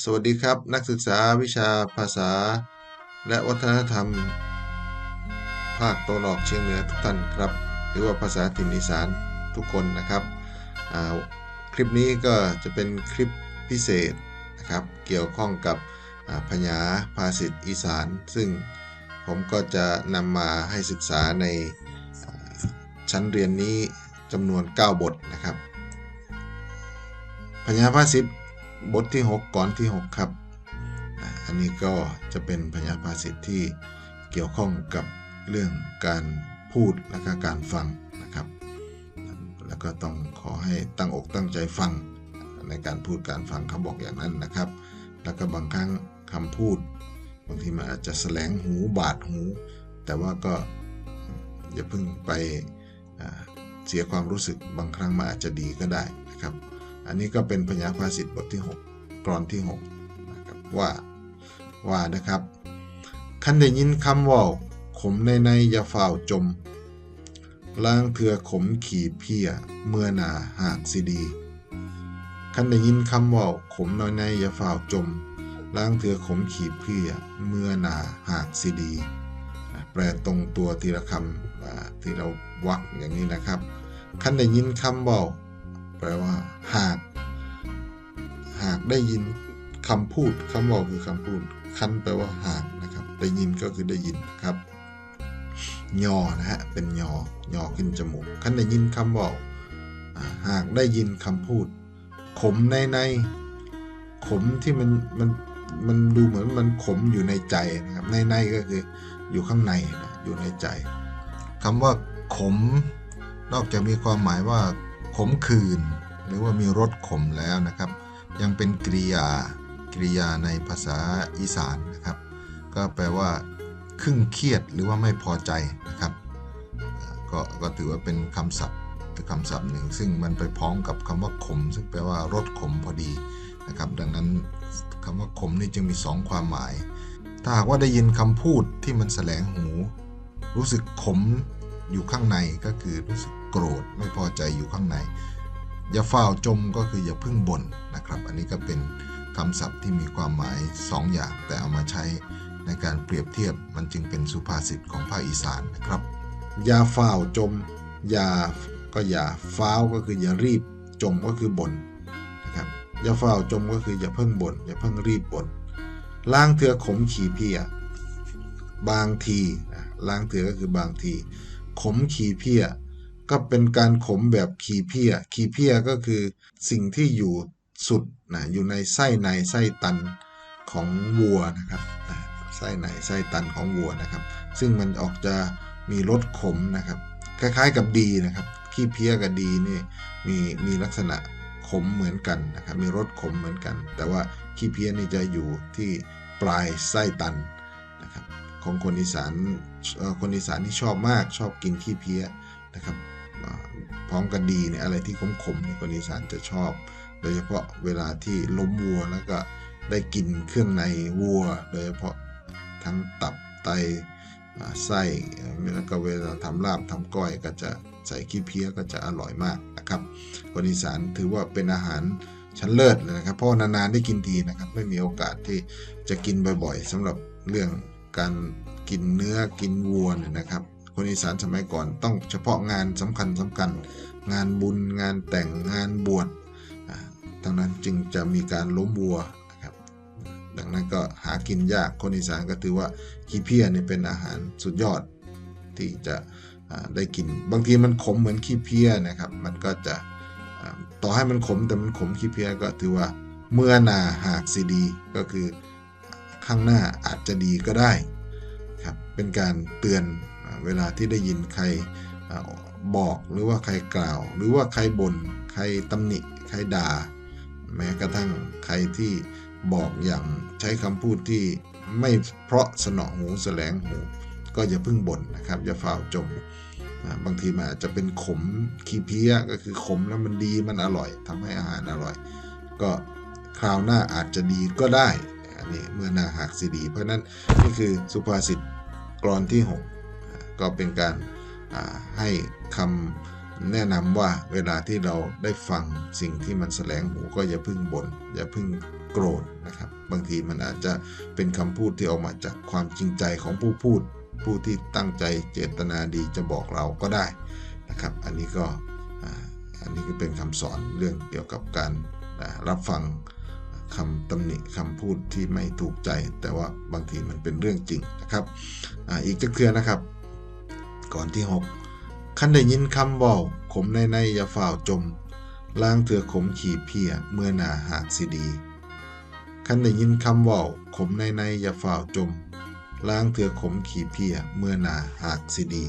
สวัสดีครับ นักศึกษาวิชาภาษา และวัฒนธรรม ภาคตะวันออกเฉียงเหนือทุกท่านครับ หรือว่าภาษาถิ่นอีสานทุกคนนะครับคลิปนี้ก็จะเป็นคลิปพิเศษนะครับ เกี่ยวข้องกับพญาภาษิตอีสาน ซึ่งผมก็จะนำมาให้ศึกษาในชั้นเรียนนี้จำนวน 9 บทนะครับพญาภาษิต บทที่ 6 ก่อนที่ 6 ครับ อันนี้ก็จะเป็นพญาภาษิตที่เกี่ยวข้องกับเรื่องการพูดและก็การฟังนะครับ แล้วก็ต้องขอให้ตั้งอกตั้งใจฟังในการพูดการฟังเขาบอกอย่างนั้นนะครับ แล้วก็บางครั้งคำพูด บางทีมันอาจจะแสลงหูบาดหู แต่ว่าก็อย่าเพิ่งไปเสียความรู้สึกบางครั้งมันอาจจะดีก็ได้นะครับ อันนี้ก็เป็นพญาภาษิตบทที่ 6 กรอนที่6นะครับว่าว่านะครับคันได้ยินคำว่าขมในในอย่าฝ่าวจมล้างเถือขมขี่เพียเมื่อหนาหากสิดีคันได้ยินคำว่าขมน้อยในอย่าฝ่าวจมล้างเถือขมขี่เพียเมื่อหนาหากสิดี แปลตรงตัวทีละคำอ่าที่เราวักอย่างนี้นะครับคันได้ยินคำว่า แปลว่า หาก หากได้ยินคำพูดคำบอกคือคำพูด คันแปลว่าหากนะครับ ได้ยินก็คือได้ยินนะครับยอนะฮะเป็นยอยอขึ้นจมูกคันได้ยินคำบอกหากได้ยินคำพูด ขมในในขมที่มันมันมันดูเหมือนมันขมอยู่ในใจนะครับ ในในก็คืออยู่ข้างในนะอยู่ในใจคำว่าขม นอกจากมีความหมายว่า ขมขื่นหรือว่ามีรสขมแล้วนะครับ ยังเป็นกริยากริยาในภาษาอีสานนะครับ ก็แปลว่าครึ่งเครียดหรือว่าไม่พอใจนะครับก็ก็ถือว่าเป็นคำศัพท์คำศัพท์หนึ่ง ซึ่งมันไปพ้องกับคำว่าขม ซึ่งแปลว่ารสขมพอดีนะครับ ดังนั้นคำว่าขมนี่จึงมีสองความหมาย ถ้าหากว่าได้ยินคำพูดที่มันแสลงหู รู้สึกขมอยู่ข้างในก็คือรู้สึก โกรธไม่พอใจอยู่ข้างใน อย่าเฝ่าจมก็คืออย่าพึ่งบ่นนะครับ อันนี้ก็เป็นคำศัพท์ที่มีความหมาย2ออย่าง แต่เอามาใช้ในการเปรียบเทียบมันจึงเป็นสุภาษิตของภาคอีสานนะครับ อย่าเฝ่าจม อย่าก็อย่าฟ้าวก็คืออย่ารีบจมก็คือบ่นนะครับอย่าเฝ่าจมก็คืออย่าเพิ่งบ่นอย่าเพิ่งรีบบ่นล้างเถือขมขี่เพียบางทีล้างเถือก็คือบางที ขมขี่เพีย ก็เป็นการขมแบบขีเพียขีเพียก็คือสิ่งที่อยู่สุดนะอยู่ในไส้ในไส้ตันของวัวนะครับไส้ในไส้ตันของวัวนะครับ ซึ่งมันออกจะมีรสขมนะครับ คล้ายๆกับดีนะครับ ขี้เพี้ยกับดีนี่มีมีลักษณะขมเหมือนกันนะครับ มีรสขมเหมือนกัน แต่ว่าขี้เพี้ยนี่จะอยู่ที่ปลายไส้ตันนะครับ ของคนอีสานคนอีสานที่ชอบมากชอบกินขี้เพี้ยนะครับ พร้อมกับดีเนี่ยอะไรที่ขมๆเนี่ยคนอีสานจะชอบ โดยเฉพาะเวลาที่ล้มวัวแล้วก็ได้กินเครื่องในวัว โดยเฉพาะทั้งตับไตไส้แล้วก็เวลาทำลาบทำก้อยก็จะใส่ขี้เพี้ยก็จะอร่อยมากนะครับคนอีสานถือว่าเป็นอาหารชั้นเลิศเลยนะครับ เพราะว่านานๆได้กินทีนะครับ ไม่มีโอกาสที่จะกินบ่อยๆสำหรับเรื่องการกินเนื้อกินวัวเนี่ยนะครับ คนอีสานสมัยก่อนต้องเฉพาะงานสำคัญสำคัญ งานบุญงานแต่งงานบวชดังนั้นจึงจะมีการล้มวัวนะครับดังนั้นก็หากินยากคนอีสานก็ถือว่าขี้เพี้ยนี่เป็นอาหารสุดยอดที่จะได้กิน บางทีมันขมเหมือนขี้เพี้ยนะครับ มันก็จะต่อให้มันขมแต่มันขมขี้เพี้ยก็ถือว่าเมื่อนาหากสิดีก็คือข้างหน้าอาจจะดีก็ได้ครับเป็นการเตือน เวลาที่ได้ยินใครบอกหรือว่าใครกล่าว หรือว่าใครบน่นใครตำหนิใครด่า แม้กระทั่งใครที่บอกอย่างใช้คำพูดที่ไม่เพราะสนอหูแสลงหู ก็อย่าเพิ่งบ่นนะครับ อย่าฝ่าจมบางทีมันอาจจะเป็นขมขี้เพี้ยก็คือขมแล้วมันดีมันอร่อยทำให้อาหารอร่อย ก็คราวหน้าอาจจะดีก็ได้อันนี้เมื่อหน้าหากสิดี เพราะฉะนั้นนี่คือสุภาษิตกรอนที่ 6 ก็เป็นการให้คำแนะนำว่าเวลาที่เราได้ฟังสิ่งที่มันแสลงหูก็อย่าพึ่งบน่นอย่าพึ่งโกรธนะครับ บางทีมันอาจจะเป็นคำพูดที่ออกมาจากความจริงใจของผู้พูด ผู้ที่ตั้งใจเจตนาดีจะบอกเราก็ได้นะครับ อันนี้ก็อันนี้ก็เป็นคำสอนเรื่องเกี่ยวกับการรับฟังคำตำหนิคำพูดที่ไม่ถูกใจ แต่ว่าบางทีมันเป็นเรื่องจริงนะครับออีกจะเคลียร์นะครับ ก่อนที่6ขั้นได้ยินคำเว้าขมในในอย่าฝ่าวจมล้างเถือขมขีเพียเมื่อหนาหากสิดีขั้นได้ยินคำเว้าขมในในอย่าฝ่าวจมล้างเถือขมขีเพียเมื่อหนาหากสิดี